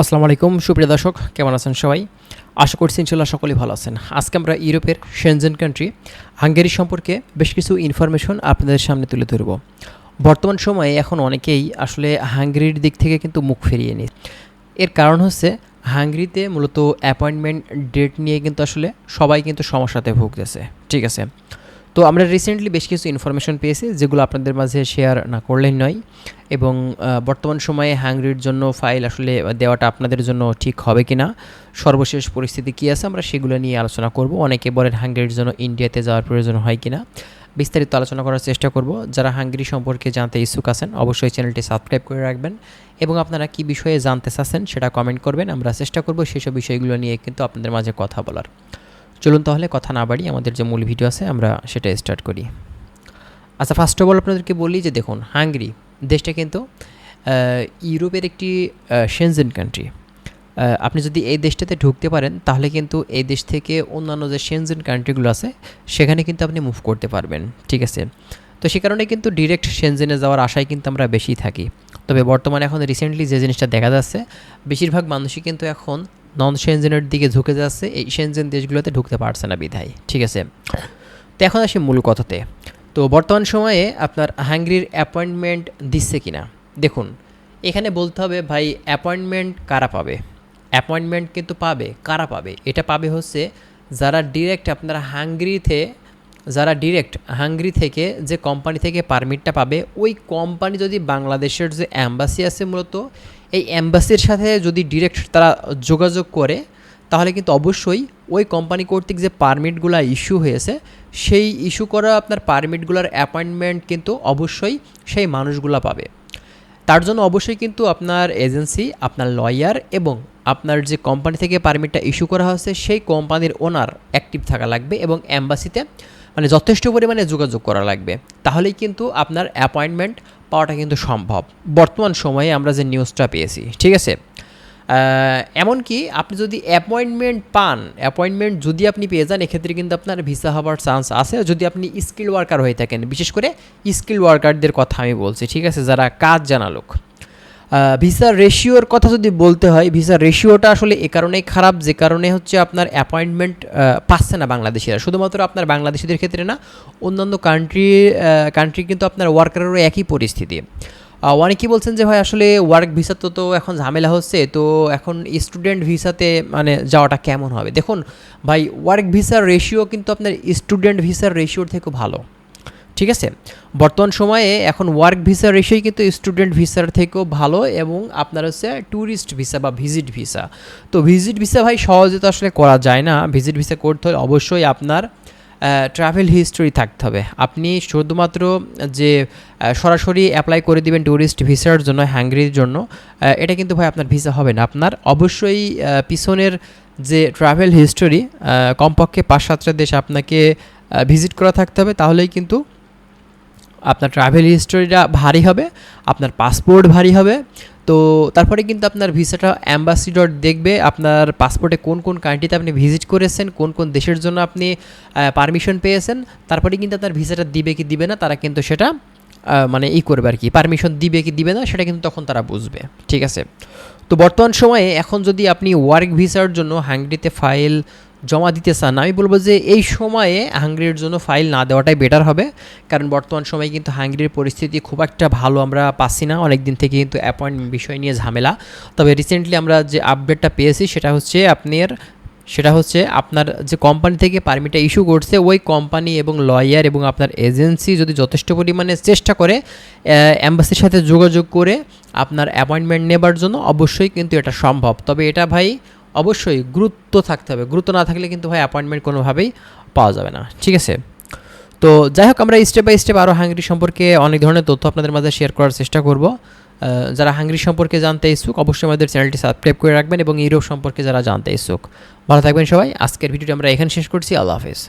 আসসালামু আলাইকুম, সুপ্রিয় দর্শক, কেমন আছেন সবাই? আশা করছি ইনশাল্লাহ সকলেই ভালো আছেন। আজকে আমরা ইউরোপের সেনজেন কান্ট্রি হাঙ্গেরি সম্পর্কে বেশ কিছু ইনফরমেশন আপনাদের সামনে তুলে ধরব। বর্তমান সময়ে এখন অনেকেই আসলে হাঙ্গেরির দিক থেকে কিন্তু মুখ ফিরিয়ে নি এর কারণ হচ্ছে হাঙ্গেরিতে মূলত অ্যাপয়েন্টমেন্ট ডেট নিয়ে কিন্তু আসলে সবাই কিন্তু সমস্যাতে ভুগতেছে। ঠিক আছে? তো আমরা রিসেন্টলি বেশ কিছু ইনফরমেশন পেয়েছি, যেগুলো আপনাদের মাঝে শেয়ার না করলেই নয়। এবং বর্তমান সময়ে হাঙ্গরির জন্য ফাইল আসলে দেওয়াটা আপনাদের জন্য ঠিক হবে কি না সর্বশেষ পরিস্থিতি কী আছে আমরা সেগুলো নিয়ে আলোচনা করব। অনেকে বলেন হাঙ্গেরির জন্য ইন্ডিয়াতে যাওয়ার প্রয়োজন হয় কি না বিস্তারিত আলোচনা করার চেষ্টা করব। যারা হাঙ্গেরি সম্পর্কে জানতে ইচ্ছুক আছেন, অবশ্যই চ্যানেলটি সাবস্ক্রাইব করে রাখবেন। এবং আপনারা কি বিষয়ে জানতে চাচ্ছেন সেটা কমেন্ট করবেন। আমরা চেষ্টা করব সেসব বিষয়গুলো নিয়ে কিন্তু আপনাদের মাঝে কথা বলার। চলুন তাহলে কথা না বাড়ি আমাদের যে মূল ভিডিও আছে, আমরা সেটা স্টার্ট করি। আচ্ছা ফার্স্ট অফ অল আপনাদেরকে বলি যে দেখুন, হাঙ্গরি দেশটা কিন্তু ইউরোপের একটি সেনজেন কান্ট্রি আপনি যদি এই দেশটাতে ঢুকতে পারেন, তাহলে কিন্তু এই দেশ থেকে অন্যান্য যে সেনজেন কান্ট্রিগুলো আছে, সেখানে কিন্তু আপনি মুভ করতে পারবেন, ঠিক আছে? তো সে কারণে কিন্তু ডিরেক্ট সেনজেনে যাওয়ার আশায় কিন্তু আমরা বেশি থাকি। তবে বর্তমানে এখন রিসেন্টলি যে জিনিসটা দেখা যাচ্ছে, বেশিরভাগ মানুষই কিন্তু এখন নন সেনজেনের দিকে ঝুঁকে যাচ্ছে, এই সেনজেন দেশগুলোতে ঢুকতে পারছে না বিধায়, ঠিক আছে? তো এখন আসি মূল কথাতে। তো বর্তমান সময়ে আপনার হাঙ্গরির অ্যাপয়েন্টমেন্ট দিচ্ছে কি না দেখুন, এখানে বলতে হবে ভাই, অ্যাপয়েন্টমেন্ট কারা পাবে? অ্যাপয়েন্টমেন্ট কিন্তু পাবে, কারা পাবে? এটা পাবে হচ্ছে যারা ডিরেক্ট আপনারা হাঙ্গরিতে যারা ডিরেক্ট হাঙ্গরি থেকে যে কোম্পানি থেকে পারমিটটা পাবে, ওই কোম্পানি যদি বাংলাদেশের যে অ্যাম্বাসি আছে মূলত, এই অ্যাম্বাসির সাথে যদি ডিরেক্ট তারা যোগাযোগ করে, তাহলে কিন্তু অবশ্যই ওই কোম্পানি কর্তৃক যে পারমিটগুলো ইস্যু হয়েছে, সেই ইস্যু করা আপনার পারমিটগুলোর অ্যাপয়েন্টমেন্ট কিন্তু অবশ্যই সেই মানুষগুলো পাবে। তার জন্য অবশ্যই কিন্তু আপনার এজেন্সি আপনার লয়ার এবং আপনার যে কোম্পানি থেকে পারমিটটা ইস্যু করা হয়েছে, সেই কোম্পানির ওনার অ্যাক্টিভ থাকা লাগবে এবং অ্যাম্বাসিতে মানে যথেষ্ট পরিমাণে যোগাযোগ করা লাগবে। তাহলেই কিন্তু আপনার অ্যাপয়েন্টমেন্ট পাওয়াটা কিন্তু সম্ভব। বর্তমান সময়ে আমরা যে নিউজটা পেয়েছি, ঠিক আছে? এমনকি আপনি যদি অ্যাপয়েন্টমেন্ট পান অ্যাপয়েন্টমেন্ট যদি আপনি পেয়ে যান, এক্ষেত্রে কিন্তু আপনার ভিসা হওয়ার চান্স আছে। যদি আপনি স্কিল ওয়ার্কার হয়ে থাকেন, বিশেষ করে স্কিল ওয়ার্কারদের কথা আমি বলছি, ঠিক আছে? যারা কাজ জানা লোক ভিসার রেশিওর কথা যদি বলতে হয় ভিসার রেশিওটা আসলে এ কারণেই খারাপ, যে কারণে হচ্ছে আপনার অ্যাপয়েন্টমেন্ট পাচ্ছে না বাংলাদেশিরা। শুধুমাত্র আপনার বাংলাদেশিদের ক্ষেত্রে না, অন্যান্য কান্ট্রি কান্ট্রি কিন্তু আপনার ওয়ার্কারেরও একই পরিস্থিতি। অনেকেই বলছেন যে, ভাই, আসলে ওয়ার্ক ভিসা তো তো এখন ঝামেলা হচ্ছে, তো এখন স্টুডেন্ট ভিসাতে মানে যাওয়াটা কেমন হবে? দেখুন, ভাই ওয়ার্ক ভিসার রেশিও কিন্তু আপনার স্টুডেন্ট ভিসার রেশিওর থেকে ভালো। ঠিক আছে? বর্তমান সময়ে এখন ওয়ার্ক ভিসার রেশিওই কিন্তু স্টুডেন্ট ভিসার থেকেও ভালো এবং আপনার হচ্ছে ট্যুরিস্ট ভিসা বা ভিজিট ভিসা তো ভিজিট ভিসা ভাই সহজে তো আসলে করা যায় না। ভিজিট ভিসা করতে হলে অবশ্যই আপনার ট্রাভেল হিস্টোরি থাকতে হবে। আপনি শুধুমাত্র যে সরাসরি অ্যাপ্লাই করে দিবেন ট্যুরিস্ট ভিসার জন্য হ্যাঙ্গরির জন্য এটা কিন্তু ভাই আপনার ভিসা হবে না। আপনার অবশ্যই পিছনের যে ট্রাভেল হিস্টোরি কমপক্ষে পাঁচ সাতটা দেশ আপনাকে ভিজিট করা থাকতে হবে। তাহলেই কিন্তু আপনার ট্রাভেল হিস্টোরিটা ভারী হবে, আপনার পাসপোর্ট ভারী হবে। তো তারপরে কিন্তু আপনার ভিসাটা অ্যাম্বাসিডর দেখবে, আপনার পাসপোর্টে কোন কোন কান্ট্রিতে আপনি ভিজিট করেছেন, কোন কোন দেশের জন্য আপনি পারমিশন পেয়েছেন। তারপরে কিন্তু আপনার ভিসাটা দিবে কি দিবে না, তারা কিন্তু সেটা মানে ই করবে আর কি পারমিশন দিবে কি দিবে না, সেটা কিন্তু তখন তারা বুঝবে, ঠিক আছে? তো বর্তমান সময়ে এখন যদি আপনি ওয়ার্ক ভিসার জন্য হাঙ্গরিতে ফাইল জমা দিতে চান, আমি বলব যে এই সময়ে হাঙ্গরির জন্য ফাইল না দেওয়াটাই বেটার হবে। কারণ বর্তমান সময়ে কিন্তু হাঙ্গরির পরিস্থিতি খুব একটা ভালো আমরা পাচ্ছি না। অনেক দিন থেকে কিন্তু অ্যাপয়েন্টমেন্ট বিষয় নিয়ে ঝামেলা। তবে রিসেন্টলি আমরা যে আপডেটটা পেয়েছি, সেটা হচ্ছে আপনার, সেটা হচ্ছে আপনার যে কোম্পানি থেকে পারমিটটা ইস্যু করছে, ওই কোম্পানি এবং লয়ার এবং আপনার এজেন্সি যদি যথেষ্ট পরিমাণে চেষ্টা করে অ্যাম্বাসির সাথে যোগাযোগ করে আপনার অ্যাপয়েন্টমেন্ট নেবার জন্য অবশ্যই কিন্তু এটা সম্ভব। তবে এটা ভাই অবশ্যই গুরুত্ব থাকতে হবে। গুরুত্ব না থাকলে কিন্তু ভাই অ্যাপয়েন্টমেন্ট কোনোভাবেই পাওয়া যাবে না। ঠিক আছে? তো যাই হোক, আমরা স্টেপ বাই স্টেপ আরও হাঙ্গরি সম্পর্কে অনেক ধরনের তথ্য আপনাদের মাঝে শেয়ার করার চেষ্টা করব। যারা হাঙ্গরি সম্পর্কে জানতে ইচ্ছুক, অবশ্যই আমাদের চ্যানেলটি সাবস্ক্রাইব করে রাখবেন এবং ইউরোপ সম্পর্কে যারা জানতে ইচ্ছুক। ভালো থাকবেন সবাই। আজকের ভিডিওটি আমরা এখানে শেষ করছি। আল্লাহ হাফেজ।